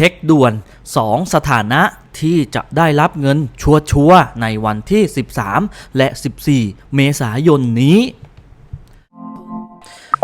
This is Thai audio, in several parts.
ช็คด่วน 2 สถานะที่จะได้รับเงินชัวร์ในวันที่ 13 และ 14 เมษายนนี้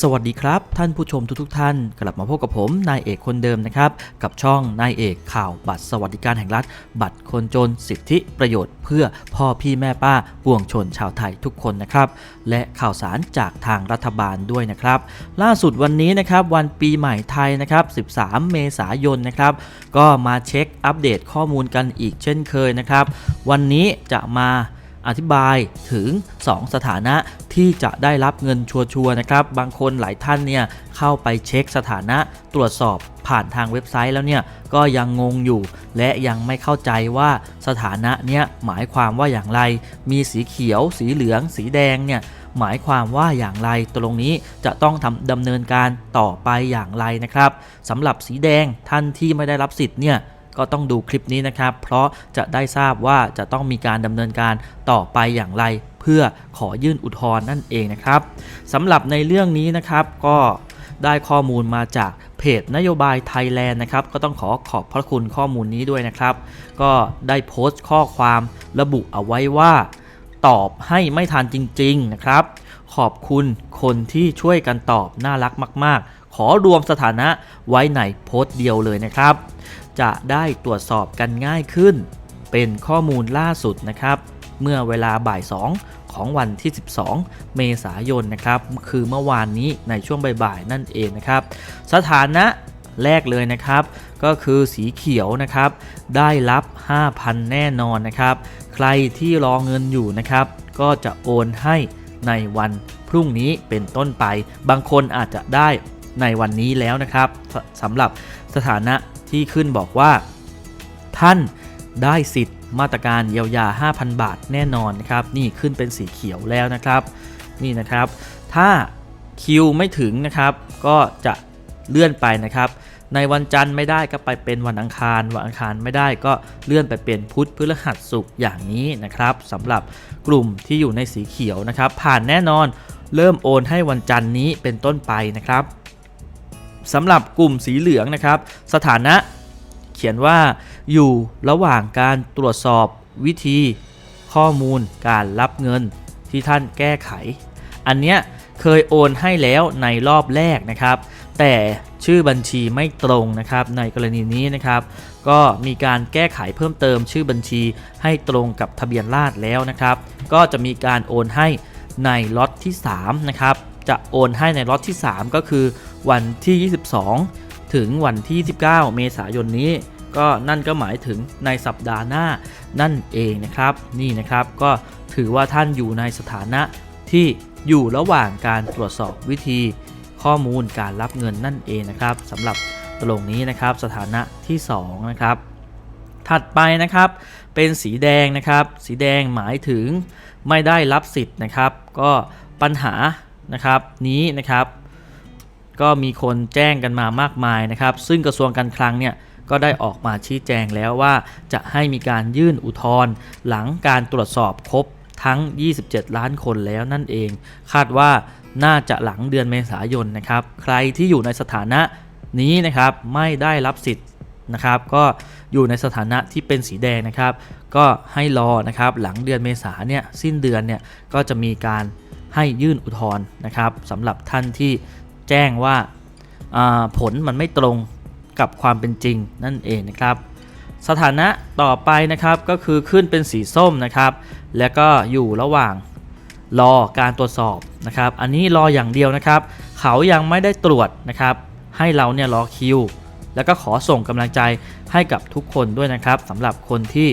สวัสดีครับ ท่านผู้ชมทุกๆทท่าน กลับมาพบกับผมนายเอกคนเดิมนะครับ กับช่องนายเอกข่าวบัตรสวัสดิการแห่งรัฐ บัตรคนจนสิทธิประโยชน์ เพื่อพ่อพี่แม่ป้าปวงชนชาวไทยทุกคนนะครับ และข่าวสารจากทางรัฐบาลด้วยนะครับ ล่าสุดวันนี้นะครับวันปีใหม่ไทยนะครับ 13 เมษายนนะครับ ก็มาเช็คอัปเดตข้อมูลกันอีกเช่นเคยนะครับ วันนี้จะมา อธิบายถึง 2 สถานะที่จะได้รับเงินชัวร์ๆนะครับ บางคนหลายท่านเนี่ยเข้าไปเช็คสถานะตรวจสอบผ่านทางเว็บไซต์แล้วเนี่ยก็ยังงงอยู่ และยังไม่เข้าใจว่าสถานะเนี่ยหมายความว่าอย่างไร มีสีเขียว สีเหลือง สีแดงเนี่ยหมายความว่าอย่างไรตรงนี้จะต้องทำดำเนินการต่อไปอย่างไรนะครับสำหรับสีแดงท่านที่ไม่ได้รับสิทธิ์เนี่ย ก็ต้องดูคลิปนี้นะครับ เพราะจะได้ทราบว่าจะต้องมีการดำเนินการต่อไปอย่างไร เพื่อขอยื่นอุทธรณ์นั่นเองนะครับสำหรับในเรื่องนี้นะครับก็ได้ข้อมูลมาจากเพจนโยบายไทยแลนด์นะครับ ก็ต้องขอขอบพระคุณข้อมูลนี้ด้วยนะครับ ก็ได้โพสต์ข้อความระบุเอาไว้ว่า ตอบให้ไม่ทันจริง ๆ นะครับ ขอบคุณคนที่ช่วยกันตอบน่ารักมาก ๆ ขอรวมสถานะไว้ในโพสต์เดียวเลยนะครับ จะได้ตรวจสอบกันง่ายขึ้น เป็นข้อมูลล่าสุดนะครับ เมื่อเวลาบ่าย 2 ของวันที่ 12 เมษายนนะครับ คือเมื่อวานนี้ในช่วงบ่ายๆนั่นเองนะครับ สถานะแรกเลยนะครับ ก็คือสีเขียวนะครับ ได้รับ 5,000 แน่นอนนะครับ ใครที่รอเงินอยู่นะครับ ก็จะโอนให้ในวันพรุ่งนี้เป็นต้นไป บางคนอาจจะได้ในวันนี้แล้วนะครับสสำหรับสถานะ ที่ขึ้นบอกว่า ท่านได้สิทธิ์มาตรการเยียวยา 5,000 บาทแน่นอนนะครับ นี่ขึ้นเป็นสีเขียวแล้วนะครับ นี่นะครับ ถ้าคิวไม่ถึงนะครับ ก็จะเลื่อนไปนะครับ ในวันจันทร์ไม่ได้ก็ไปเป็นวันอังคาร วันอังคารไม่ได้ก็เลื่อนไปเป็นพุธพฤหัสศุกร์อย่างนี้นะครับสำหรับกลุ่มที่อยู่ในสีเขียวนะครับ ผ่านแน่นอนเริ่มโอนให้วันจันทร์นี้เป็นต้นไปนะครับ สำหรับกลุ่มสีเหลืองนะครับ สถานะเขียนว่าอยู่ระหว่างการตรวจสอบวิธี ข้อมูลการรับเงินที่ท่านแก้ไข อันเนี้ยเคยโอนให้แล้วในรอบแรกนะครับ แต่ชื่อบัญชีไม่ตรงนะครับในกรณีนี้นะครับ ก็มีการแก้ไขเพิ่มเติมชื่อบัญชีให้ตรงกับทะเบียนราษฎรแล้วนะครับ ก็จะมีการโอนให้ในล็อตที่3นะครับจะโอนให้ในล็อตที่ 3 ก็คือ วันที่ 22 ถึงวันที่29เมษายนนี้ ก็นั่นก็หมายถึงในสัปดาห์หน้านั่นเองนะครับ นี่นะครับก็ถือว่าท่านอยู่ในสถานะที่อยู่ระหว่างการตรวจสอบวิธีข้อมูลการรับเงินนั่นเองนะครับสำหรับตรงนี้นะครับสถานะที่ 2 นะครับ ถัดไปนะครับเป็นสีแดงนะครับ สีแดงหมายถึงไม่ได้รับสิทธิ์นะครับ ก็ปัญหานะครับนี้นะครับ ก็มีคนแจ้งกันมามากมายนะครับ ซึ่งกระทรวงการคลังเนี่ยก็ได้ออกมาชี้แจงแล้วว่าจะให้มีการยื่นอุทธรณ์หลังการตรวจสอบครบทั้ง 27 ล้านคนแล้วนั่นเอง คาดว่าน่าจะหลังเดือนเมษายนนะครับ ใครที่อยู่ในสถานะนี้นะครับไม่ได้รับสิทธิ์นะครับ ก็อยู่ในสถานะที่เป็นสีแดงนะครับ ก็ให้รอนะครับหลังเดือนเมษาเนี่ยสิ้นเดือนเนี่ยก็จะมีการให้ยื่นอุทธรณ์นะครับสำหรับท่านที่ แจ้งว่าาผลมันไม่ตรงกับความเป็นจริงนั่นเองนะครับ สถานะต่อไปนะครับก็คือขึ้นเป็นสีส้มนะครับ แล้วก็อยู่ระหว่างรอการตรวจสอบนะครับ อันนี้รออย่างเดียวนะครับ เขายังไม่ได้ตรวจนะครับ ให้เราเนี่ยรอคิว แล้วก็ขอส่งกำลังใจให้กับทุกคนด้วยนะครับสำหรับคนที่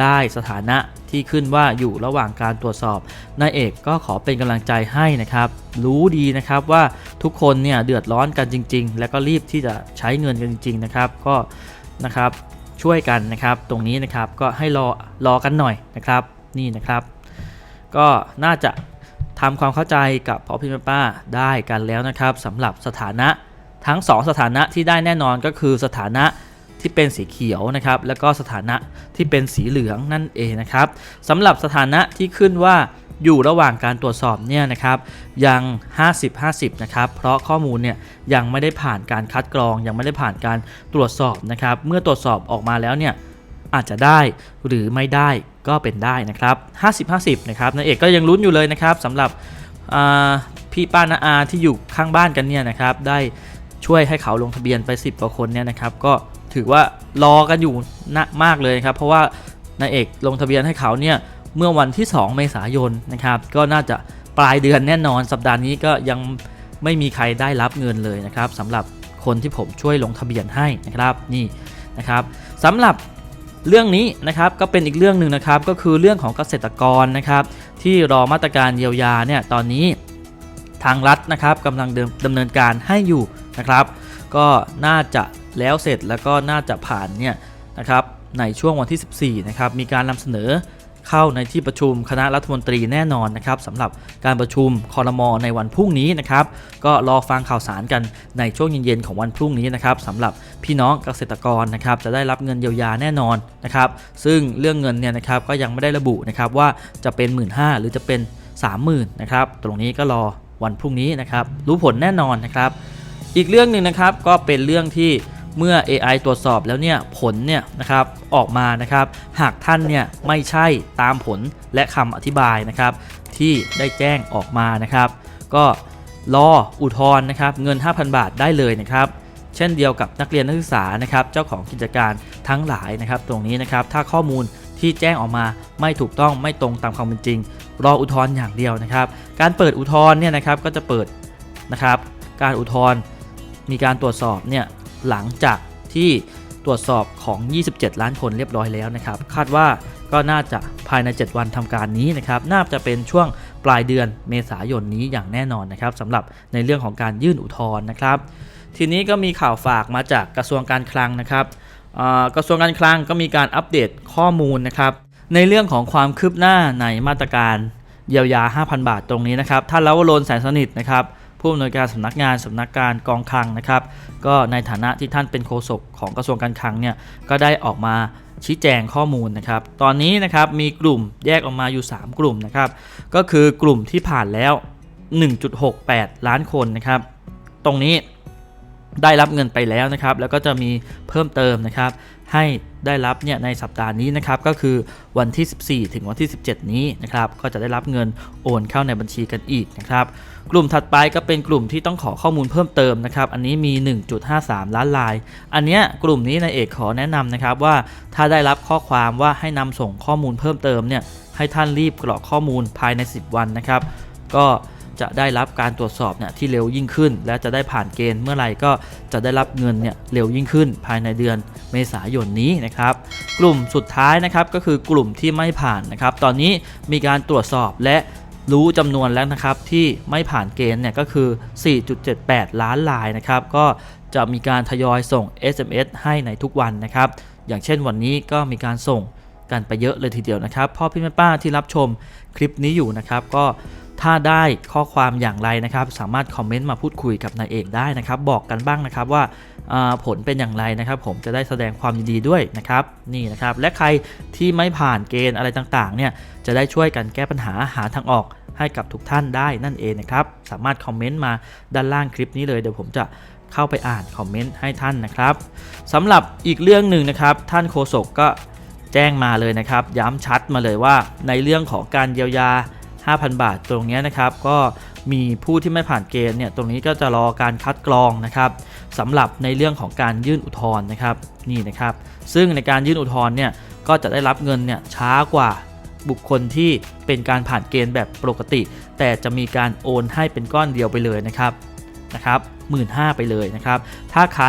ได้สถานะที่ขึ้นว่าอยู่ระหว่างการตรวจสอบนายเอกก็ขอเป็นกำลังใจให้นะครับ รู้ดีนะครับว่าทุกคนเนี่ยเดือดร้อนกันจริง ๆ แล้วก็รีบที่จะใช้เงินกันจริง ๆ นะครับ ก็นะครับช่วยกันนะครับ ตรงนี้นะครับก็ให้รอรอกันหน่อยนะครับนี่นะครับ ก็น่าจะทำความเข้าใจกับพ่อพี่แม่ป้าได้กันแล้วนะครับสำหรับสถานะทั้ง 2 สถานะที่ได้แน่นอนก็คือสถานะ ที่เป็นสีเขียวนะครับแล้วก็สถานะที่เป็นสีเหลืองนั่นเองนะครับสำหรับสถานะที่ขึ้นว่าอยู่ระหว่างการตรวจสอบเนี่ยนะครับยัง 50-50 นะครับ เพราะข้อมูลเนี่ยยังไม่ได้ผ่านการคัดกรอง ยังไม่ได้ผ่านการตรวจสอบนะครับ เมื่อตรวจสอบออกมาแล้วเนี่ยอาจจะได้หรือไม่ได้ก็เป็นได้นะครับ 50-50 นะครับนายเอกก็ยังลุ้นอยู่เลยนะครับสำหรับพี่ป้านาอาที่อยู่ข้างบ้านกันเนี่ยนะครับได้ช่วยให้เขาลงทะเบียนไป 10กว่าคนเนี่ยนะครับก็ ถือว่ารอกันอยู่นะมากเลยครับ เพราะว่านายเอกลงทะเบียนให้เขาเนี่ยเมื่อวันที่ 2 เมษายนนะครับ ก็น่าจะปลายเดือนแน่นอน สัปดาห์นี้ก็ยังไม่มีใครได้รับเงินเลยนะครับสำหรับคนที่ผมช่วยลงทะเบียนให้นะครับนี่นะครับสำหรับเรื่องนี้นะครับก็เป็นอีกเรื่องหนึ่งนะครับก็คือเรื่องของเกษตรกรนะครับที่รอมาตรการเยียวยาเนี่ยตอนนี้ทางรัฐนะครับกำลังเดิมดำเนินการให้อยู่นะครับ ก็น่าจะ แล้วเสร็จแล้วก็น่าจะผ่านเนี่ยนะครับในช่วงวันที่ 14นะครับมีการนำเสนอเข้าในที่ประชุมคณะรัฐมนตรีแน่นอนนะครับสำหรับการประชุมคอรมอในวันพรุ่งนี้นะครับก็รอฟังข่าวสารกันในช่วงเย็นๆของวันพรุ่งนี้นะครับสำหรับพี่น้องเกษตรกรนะครับจะได้รับเงินเยียวยาแน่นอนนะครับซึ่งเรื่องเงินเนี่ยนะครับก็ยังไม่ได้ระบุนะครับว่าจะเป็น 1 5ื่นหรือจะเป็น 30,000นะครับตรงนี้ก็รอวันพรุ่งนี้นะครับรู้ผลแน่นอนนะครับ อีกเรื่องหนึ่งนะครับก็เป็นเรื่องที่ เมื่อ AI ตรวจสอบแล้วเนี่ยผลเนี่ยนะครับออกมานะครับ หากท่านเนี่ยไม่ใช่ตามผลและคำอธิบายนะครับ ที่ได้แจ้งออกมานะครับ ก็รออุทธรณ์นะครับเงิน 5,000 บาทได้เลยนะครับ เช่นเดียวกับนักเรียนนักศึกษานะครับเจ้าของกิจการทั้งหลายนะครับ ตรงนี้นะครับถ้าข้อมูลที่แจ้งออกมาไม่ถูกต้องไม่ตรงตามความเป็นจริง รออุทธรณ์อย่างเดียวนะครับ การเปิดอุทธรณ์เนี่ยนะครับก็จะเปิดนะครับ การอุทธรณ์มีการตรวจสอบเนี่ย หลังจากที่ตรวจสอบของ 27 ล้านคนเรียบร้อยแล้วนะครับ คาดว่าก็น่าจะภายใน 7 วันทำการนี้นะครับ น่าจะเป็นช่วงปลายเดือนเมษายนนี้อย่างแน่นอนนะครับสำหรับในเรื่องของการยื่นอุทธรณ์นะครับ ทีนี้ก็มีข่าวฝากมาจากกระทรวงการคลังนะครับกระทรวงการคลังก็มีการอัปเดตข้อมูลนะครับ ในเรื่องของความคืบหน้าในมาตรการเยียวยา 5,000 บาทตรงนี้นะครับท่านลาวโรนแสนสนิทนะครับ ผู้อำนวยการสำนักงานสำนักการกองคลังนะครับ ก็ในฐานะที่ท่านเป็นโฆษกของกระทรวงการคลังเนี่ยก็ได้ออกมาชี้แจงข้อมูลนะครับ ตอนนี้นะครับมีกลุ่มแยกออกมาอยู่ 3 กลุ่มนะครับ ก็คือกลุ่มที่ผ่านแล้ว 1.68 ล้านคนนะครับ ตรงนี้ได้รับเงินไปแล้วนะครับ แล้วก็จะมีเพิ่มเติมนะครับ ให้ได้รับเนี่ยในสัปดาห์นี้นะครับก็คือวันที่ 14 ถึงวันที่ 17 นี้นะครับก็จะได้รับเงินโอนเข้าในบัญชีกันอีกนะครับกลุ่มถัดไปก็เป็นกลุ่มที่ต้องขอข้อมูลเพิ่มเติมนะครับอันนี้มี 1.53 ล้านลาย อันเนี้ยกลุ่มนี้นายเอกขอแนะนำนะครับว่าถ้าได้รับข้อความว่าให้นำส่งข้อมูลเพิ่มเติมเนี่ยให้ท่านรีบกรอกข้อมูลภายใน 10 วันนะครับก็ จะได้รับการตรวจสอบเนี่ยที่เร็วยิ่งขึ้น และจะได้ผ่านเกณฑ์เมื่อไหร่ก็จะได้รับเงินเนี่ยเร็วยิ่งขึ้น ภายในเดือนเมษายนนี้นะครับกลุ่มสุดท้ายนะครับก็คือกลุ่มที่ไม่ผ่านนะครับ ตอนนี้มีการตรวจสอบและรู้จำนวนแล้วนะครับที่ไม่ผ่านเกณฑ์เนี่ยก็คือ 4.78 ล้านลายนะครับ ก็จะมีการทยอยส่ง SMS ให้ในทุกวันนะครับ อย่างเช่นวันนี้ก็มีการส่งกันไปเยอะเลยทีเดียวนะครับพ่อพี่แม่ป้าที่รับชมคลิปนี้อยู่นะครับ ก็ ถ้าได้ข้อความอย่างไรนะครับ สามารถคอมเมนต์มาพูดคุยกับนายเอกได้นะครับ บอกกันบ้างนะครับว่าผลเป็นอย่างไรนะครับ ผมจะได้แสดงความยินดีด้วยนะครับนี่นะครับและใครที่ไม่ผ่านเกณฑ์อะไรต่างๆ เนี่ยจะได้ช่วยกันแก้ปัญหาหาทางออกให้กับทุกท่านได้นั่นเองนะครับ สามารถคอมเมนต์มาด้านล่างคลิปนี้เลยเดี๋ยวผมจะเข้าไปอ่านคอมเมนต์ให้ท่านนะครับสำหรับอีกเรื่องหนึ่งนะครับ ท่านโฆษกก็แจ้งมาเลยนะครับ ย้ำชัดมาเลยว่าในเรื่องของการเยียวยา 5,000 บาทตรงนี้นะครับ ก็มีผู้ที่ไม่ผ่านเกณฑ์เนี่ยตรงนี้ก็จะรอการคัดกรองนะครับสำหรับในเรื่องของการยื่นอุทธรณ์นะครับนี่นะครับ ซึ่งในการยื่นอุทธรณ์เนี่ยก็จะได้รับเงินเนี่ยช้ากว่าบุคคลที่เป็นการผ่านเกณฑ์แบบปกติ แต่จะมีการโอนให้เป็นก้อนเดียวไปเลยนะครับนะครับหมื่นห้าไปเลยนะครับ ถ้าใคร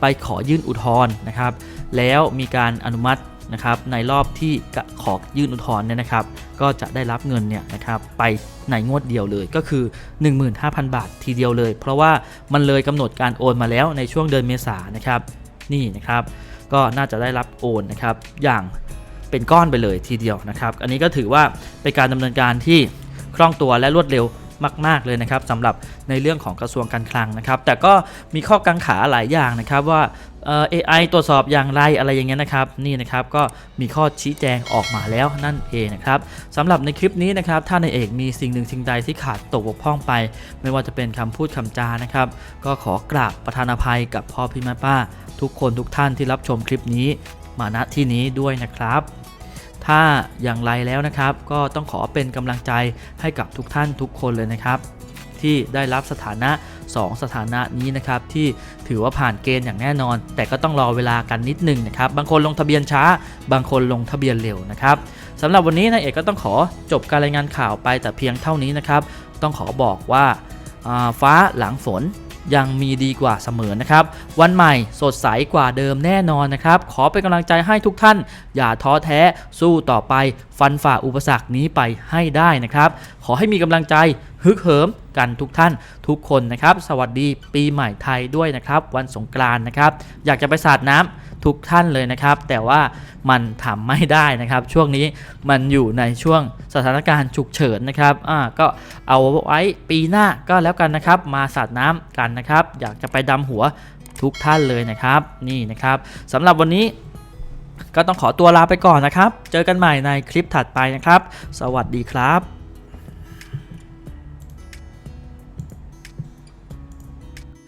ไปขอยื่นอุทธรณ์นะครับ แล้วมีการอนุมัติ นะครับในรอบที่ขอยื่นอุทธรณ์เนี่ยนะครับ ก็จะได้รับเงินเนี่ยนะครับไปในงวดเดียวเลยก็คือ 15,000 บาททีเดียวเลย เพราะว่ามันเลยกำหนดการโอนมาแล้วในช่วงเดือนเมษานนะครับนี่นะครับ ก็น่าจะได้รับโอนนะครับอย่างเป็นก้อนไปเลยทีเดียวนะครับ อันนี้ก็ถือว่าเป็นการดำเนินการที่คล่องตัวและรวดเร็ว มาก ๆ เลยนะครับสำหรับในเรื่องของกระทรวงการคลังนะครับ แต่ก็มีข้อกังขาหลายอย่างนะครับว่าเอ่อ AI ตรวจสอบอย่างไรอะไรอย่างเงี้ยนะครับนี่นะครับก็มีข้อชี้แจงออกมาแล้วนั่นเองนะครับสำหรับในคลิปนี้นะครับถ้าในเอกมีสิ่งหนึ่งสิ่งใดที่ขาดตกบกพร่องไป ไม่ว่าจะเป็นคำพูดคำจานะครับ ก็ขอกราบประธานอภัยกับพ่อพี่แม่ป้า ทุกคนทุกท่านที่รับชมคลิปนี้มาณที่นี้ด้วยนะครับ ถ้าอย่างไรแล้วนะครับ ก็ต้องขอเป็นกำลังใจให้กับทุกท่านทุกคนเลยนะครับ ที่ได้รับสถานะ 2 สถานะนี้นะครับ ที่ถือว่าผ่านเกณฑ์อย่างแน่นอน แต่ก็ต้องรอเวลากันนิดหนึงนะครับ บางคนลงทะเบียนช้า บางคนลงทะเบียนเร็วนะครับสำหรับวันนี้นายเอกก็ต้องขอจบการรายงานข่าวไปแต่เพียงเท่านี้นะครับ ต้องขอบอกว่าอ่าฟ้าหลังฝน ยังมีดีกว่าเสมอนะครับ วันใหม่สดใสกว่าเดิมแน่นอนนะครับ ขอเป็นกำลังใจให้ทุกท่าน อย่าท้อแท้สู้ต่อไป ฟันฝ่าอุปสรรคนี้ไปให้ได้นะครับ ขอให้มีกำลังใจฮึกเหิมกันทุกท่านทุกคนนะครับ สวัสดีปีใหม่ไทยด้วยนะครับ วันสงกรานต์นะครับ อยากจะไปสาดน้ำ ทุกท่านเลยนะครับ แต่ว่ามันทำไม่ได้นะครับ ช่วงนี้มันอยู่ในช่วงสถานการณ์ฉุกเฉินนะครับอ่าก็เอาไว้ปีหน้าก็แล้วกันนะครับ มาสาดน้ำกันนะครับ อยากจะไปดำหัวทุกท่านเลยนะครับ นี่นะครับสำหรับวันนี้ก็ต้องขอตัวลาไปก่อนนะครับ เจอกันใหม่ในคลิปถัดไปนะครับ สวัสดีครับ